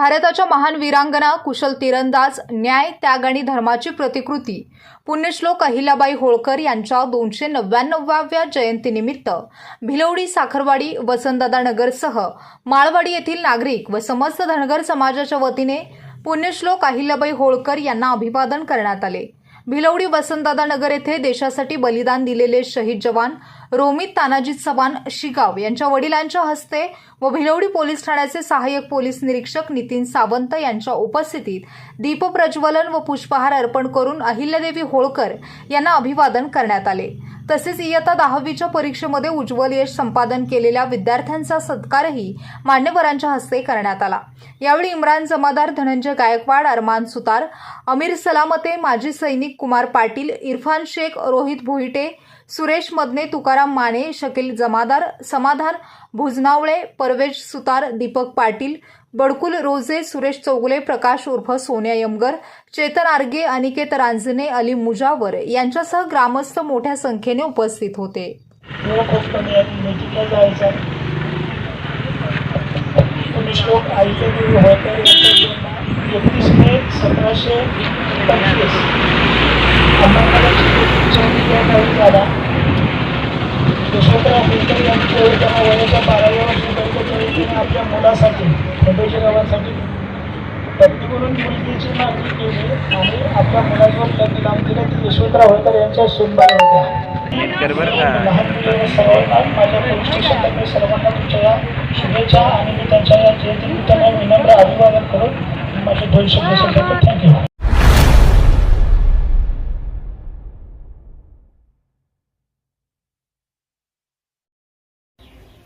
भारताच्या महान वीरांगना कुशल तिरंदाज न्याय त्याग आणि धर्माची प्रतिकृती. पुण्यश्लोक अहिल्याबाई होळकर यांच्या दोनशे नव्याण्णवाव्या जयंतीनिमित्त भिलवडी साखरवाडी वसंतदादा नगरसह माळवाडी येथील नागरिक व समस्त धनगर समाजाच्या वतीने पुण्यश्लोक अहिल्याबाई होळकर यांना अभिवादन करण्यात आले. भिलवडी वसंतदादा नगर येथे देशासाठी बलिदान दिलेले शहीद जवान रोमित तानाजी चव्हाण शिगाव यांच्या वडिलांच्या हस्ते व भिलवडी पोलीस ठाण्याचे सहाय्यक पोलीस निरीक्षक नितीन सावंत यांच्या उपस्थितीत दीपप्रज्वलन व पुष्पहार अर्पण करून अहिल्यादेवी होळकर यांना अभिवादन करण्यात आले. तसेच इयत्ता दहावीच्या परीक्षेमध्ये उज्ज्वल यश संपादन केलेल्या विद्यार्थ्यांचा सत्कारही मान्यवरांच्या हस्ते करण्यात आला. यावेळी इम्रान जमादार धनंजय गायकवाड अरमान सुतार अमीर सलामते माजी सैनिक कुमार पाटील इरफान शेख रोहित भोईटे सुरेश मदने तुकाराम माने शकील जमादार समाधान भुजनावळे परवेश सुतार दीपक पाटील बडकुल रोजे सुरेश चौगुले प्रकाश उर्फ सोन्या यमगर चेतन आर्गे अनिकेत रांजने अली मुजावर यांच्यासह ग्रामस्थ मोठ्या संख्येने उपस्थित होते. सतराशे यशवंतराव यांच्या त्यांना वयाच्या बाराव्या वर्षी दत्तचरितीने आपल्या मुलासाठी गावासाठी मुलगीची मागणी केली आणि आपल्या मुलाजवळ लग्न लावून दिलं. ती यशवंतराव होळकर यांच्या सुनबाई होत्या. लहान सर्वांना माझ्या पोलीस सर्वांना तुमच्या या शुभेच्छा आणि मी त्यांच्या या जयंतीनिमित्ताने विनम्र अभिवादन करून माझे दोन शब्द थँक्यू.